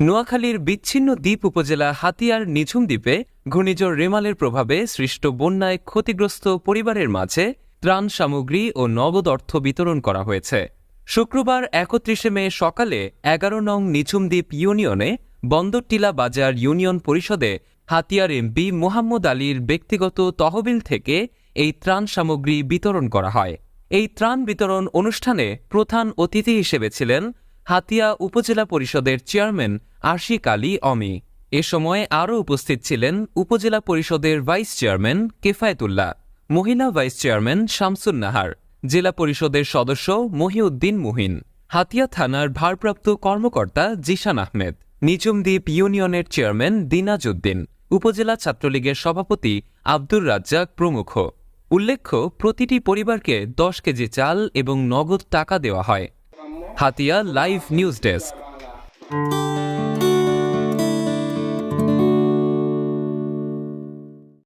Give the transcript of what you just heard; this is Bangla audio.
নোয়াখালীর বিচ্ছিন্ন দ্বীপ উপজেলা হাতিয়ার নিঝুম দ্বীপে ঘূর্ণিঝড় রেমালের প্রভাবে সৃষ্ট বন্যায় ক্ষতিগ্রস্ত পরিবারের মাঝে ত্রাণ সামগ্রী ও নগদ অর্থ বিতরণ করা হয়েছে। শুক্রবার একত্রিশে মে সকালে এগারো নং নিঝুম দ্বীপ ইউনিয়নে বন্দরটিলা বাজার ইউনিয়ন পরিষদে হাতিয়ার এমপি মোহাম্মদ আলীর ব্যক্তিগত তহবিল থেকে এই ত্রাণ সামগ্রী বিতরণ করা হয়। এই ত্রাণ বিতরণ অনুষ্ঠানে প্রধান অতিথি হিসেবে ছিলেন হাতিয়া উপজেলা পরিষদের চেয়ারম্যান আশিক আলী অমি। এ সময় আরও উপস্থিত ছিলেন উপজেলা পরিষদের ভাইস চেয়ারম্যান কেফায়েতুল্লাহ, মহিলা ভাইস চেয়ারম্যান শামসুন নাহার জেলা পরিষদের সদস্য মহিউদ্দিন মুহিন, হাতিয়া থানার ভারপ্রাপ্ত কর্মকর্তা জিশান আহমেদ নিচুমদ্বীপ ইউনিয়নের চেয়ারম্যান দিনাজউদ্দিন, উপজেলা ছাত্রলীগের সভাপতি আব্দুর রাজ্জাক প্রমুখ। উল্লেখ্য, প্রতিটি পরিবারকে দশ কেজি চাল এবং নগদ টাকা দেওয়া হয়। Hatiya live news desk.